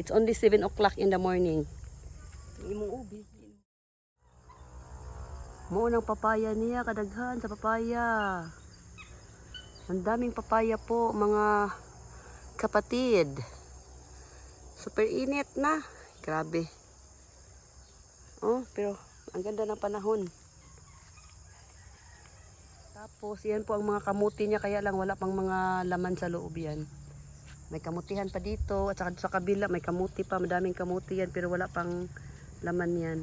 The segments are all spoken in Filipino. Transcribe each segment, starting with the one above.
It's only 7 o'clock in the morning. Imong ubi. Mo ng papaya niya, kadaghan sa papaya. Ang daming papaya po, mga kapatid. Super init na. Grabe. Oh, pero ang ganda ng panahon. Tapos, yan po ang mga kamuti niya, kaya lang wala pang mga laman sa loob yan. May kamutihan pa dito, at saka sa kabila may kamuti pa, madaming kamuti yan, pero wala pang laman yan.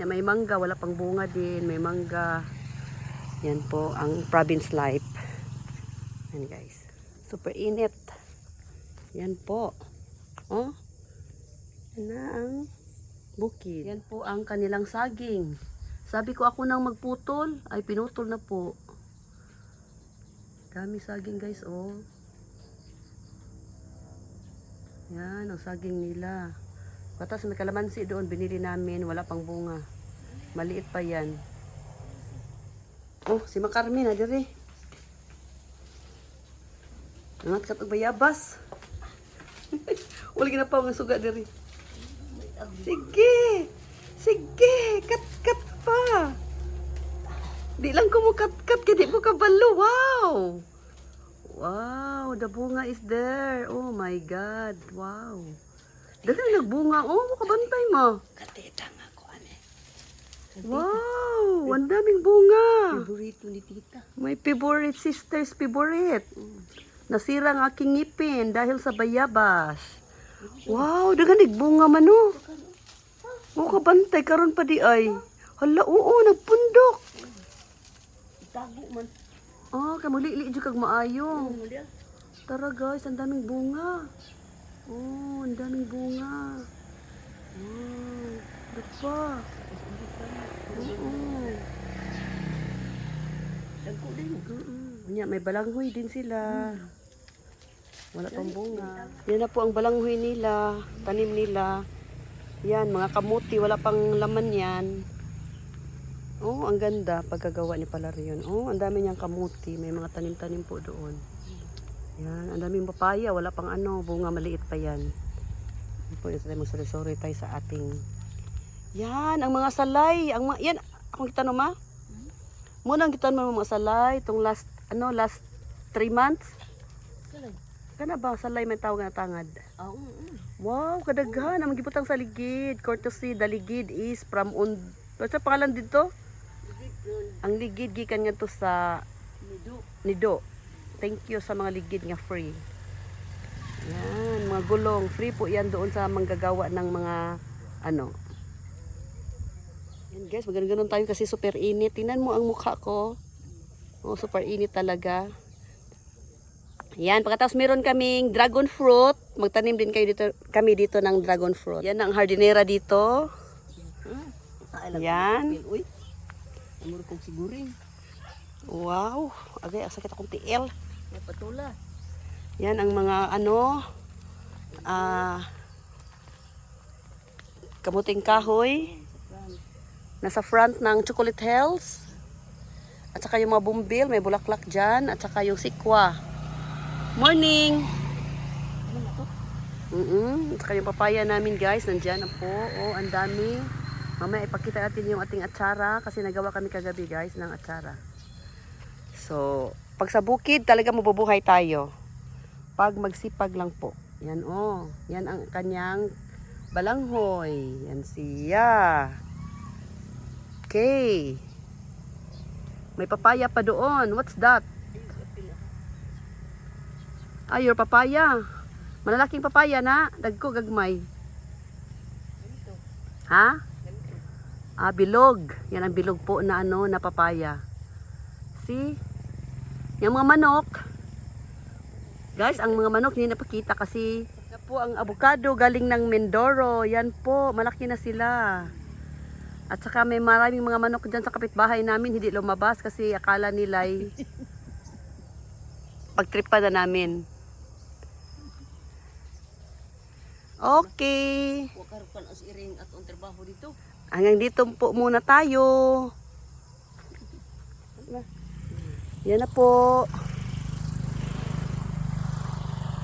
May mangga, wala pang bunga din, may mangga. Yan po ang province life. Yan guys. Super init. Yan po. Oh. Yan na ang bukid. Yan po ang kanilang saging. Sabi ko ako nang magputol, ay pinutol na po. Dami saging guys, oh. Yan, ang saging nila. Patas may kalamansi doon, binili namin, wala pang bunga. Maliit pa yan. Oh, si Makarmin, ha, diri. Nangat ka bayabas. wala gina pa ang suga diri. Sige. Sige, kat-kat pa. Di lang ko mo kat-kat, kaya di mo kabalo. Wow. Wow, the bunga is there. Oh my God. Wow. Dali nagbunga. Oh, makabantay mo. Kateta nga ko ane. Wow, ang daming bunga. Favorito ni tita. My favorite sister's favorite. Nasira ang aking ngipin dahil sa bayabas. Wow, dagan bunga man oh. Oh, kabantay karon pa di ay. Hala, oo, nagpundok. Itago man. Kay mulili jud kag maayo. Tara guys, ang daming bunga. Oh, ang daming bunga. Wow, dapa. Oo. Dagko din. Nya, may balanghoy din sila. Wala pang bunga. Yan na po ang balanghoy nila, tanim nila. Yan, mga kamuti, wala pang laman yan. Oh, ang ganda pagkagawa ni Palarion. Oh, ang dami niyang kamuti, may mga tanim-tanim po doon. Yan, ang daming papaya, wala pang ano, bunga maliit pa yan. Yan po, ito tayo magsorry tayo sa ating... Yan, ang mga salay, ang mga, yan, akong kita no ma? Muna ang kita mo mga salay, itong last, ano, last 3 months. Salay. Kana ba, salay may tawag na tangad. Ah, oo. oo. Wow, kadaghan, ang magibutang sa ligid. Courtesy, the ligid is from und... Ano sa pangalan dito? Ang ligid, gikan nga to sa Nido. Nido. Thank you sa mga ligid nga free. Yan, mga gulong. Free po yan doon sa manggagawa ng mga ano. Yan guys, maganda tayo kasi super init. Tingnan mo ang mukha ko. Oh, super init talaga. Yan, pagkatapos meron kaming dragon fruit. Magtanim din kayo dito, kami dito ng dragon fruit. Yan ang hardinera dito. Ah, Yan. Amor kong sigurin. Wow, agay, ang sakit akong tiil. May patula. Yan ang mga ano, ah, kamuting kahoy. Nasa front ng Chocolate Hills. At saka yung mga bumbil, may bulaklak dyan. At saka yung sikwa. Morning! Ano na to? Mm At saka yung papaya namin guys, nandyan na po. Oh, ang dami. Mamaya ipakita natin yung ating atsara kasi nagawa kami kagabi guys ng atsara. So, pag sa bukid talaga mabubuhay tayo. Pag magsipag lang po. Yan oh, yan ang kanyang balanghoy. Yan siya. Okay. May papaya pa doon. What's that? Ah, your papaya. Malalaking papaya na. Dagko gagmay. Ha? Ah, bilog. Yan ang bilog po na ano, na papaya. See? Yung mga manok. Guys, ang mga manok hindi napakita kasi na po ang avocado galing ng Mindoro. Yan po, malaki na sila. At saka may maraming mga manok dyan sa kapitbahay namin hindi lumabas kasi akala nila ay pagtripa na namin. Okay. Wakarupan as iring at ang trabaho dito. Hanggang dito po muna tayo. Yan na po.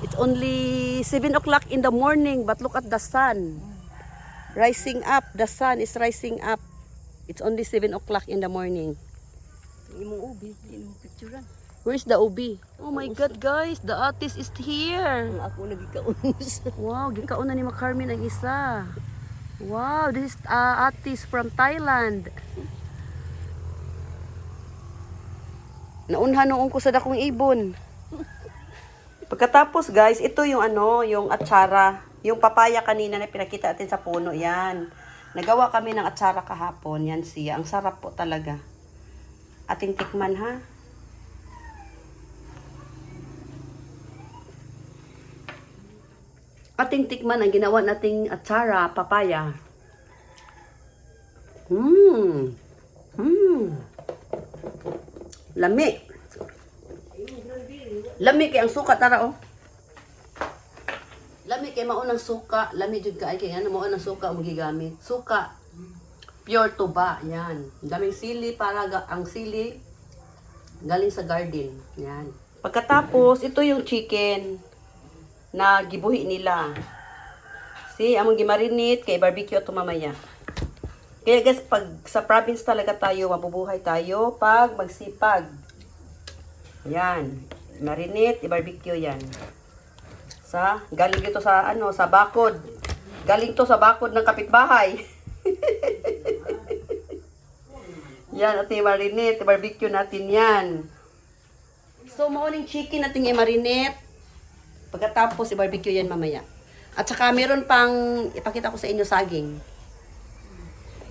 It's only 7 o'clock in the morning, but look at the sun. Rising up, the sun is rising up. It's only 7 o'clock in the morning. Imong ubi, mo picturean. Where's the ubi? Oh my God, guys, the artist is here. Ang ako nagikaunos. Wow, gikauna ni Macarmen ang isa. Wow, this is uh, artist from Thailand. Naunhan noong ko sa dakong ibon. Pagkatapos guys, ito yung ano, yung atsara. Yung papaya kanina na pinakita natin sa puno, yan. Nagawa kami ng atsara kahapon, yan siya. Ang sarap po talaga. Ating tikman ha. Ating tikman ang ginawa nating atsara, papaya. Mmm. Mmm. Lami. Lami kay ang suka tara oh. Lami kay maunang suka, lami jud kay kay ano maunang suka ang gigamit. Suka pure tuba, yan. Daming sili para ang sili galing sa garden. Yan. Pagkatapos, ito yung chicken na gibuhi nila. See, among gimarinate kay barbecue to mamaya. Kaya guys, pag sa province talaga tayo, mabubuhay tayo pag magsipag. Yan. Marinate, i-barbecue yan. Sa, galing dito sa, ano, sa bakod. Galing to sa bakod ng kapitbahay. yan, ating marinate, i-barbecue natin yan. So, morning chicken natin i-marinate. Pagkatapos, i-barbecue yan mamaya. At saka, meron pang, ipakita ko sa inyo, saging.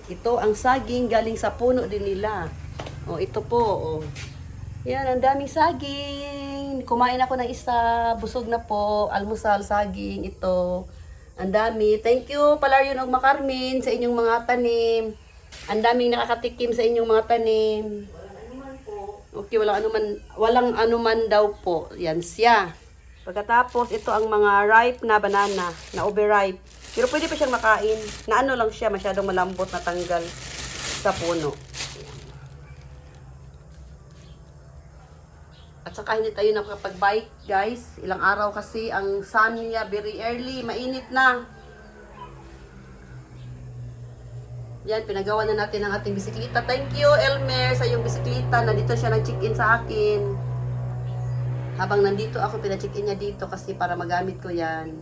Ito, ang saging galing sa puno din nila. O, ito po, o. Yan, ang daming saging. Kumain ako ng isa, busog na po. Almusal, saging, ito. Ang dami. Thank you, Palaryo ng Makarmin, sa inyong mga tanim. Ang daming nakakatikim sa inyong mga tanim. Okay, walang anuman, walang anuman daw po. Yan siya. Pagkatapos, ito ang mga ripe na banana, na overripe. Pero pwede pa siyang makain. Na ano lang siya, masyadong malambot na tanggal sa puno. At saka hindi tayo nakapag-bike, guys. Ilang araw kasi ang sun niya very early, mainit na. Yan, pinagawa na natin ang ating bisikleta. Thank you, Elmer, sa iyong bisikleta. Nandito siya nag-check-in sa akin. Habang nandito ako, pina-check-in niya dito kasi para magamit ko yan.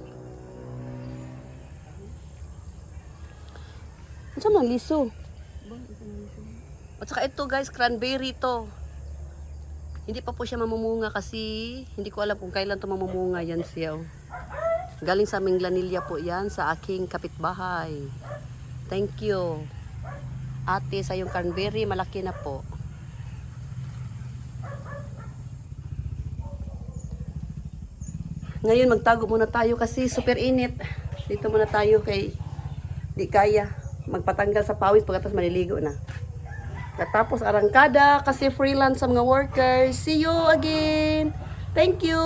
Ano sa mga liso? At saka ito guys, cranberry to. Hindi pa po siya mamumunga kasi hindi ko alam kung kailan to mamumunga yan siya. oh. Galing sa Minglanilla po yan sa aking kapitbahay. Thank you. Ate, sa yung cranberry, malaki na po. Ngayon, magtago muna tayo kasi super init. Dito muna tayo kay di kaya magpatanggal sa pawis pagkatapos maliligo na. Katapos arangkada kasi freelance sa mga workers. See you again. Thank you.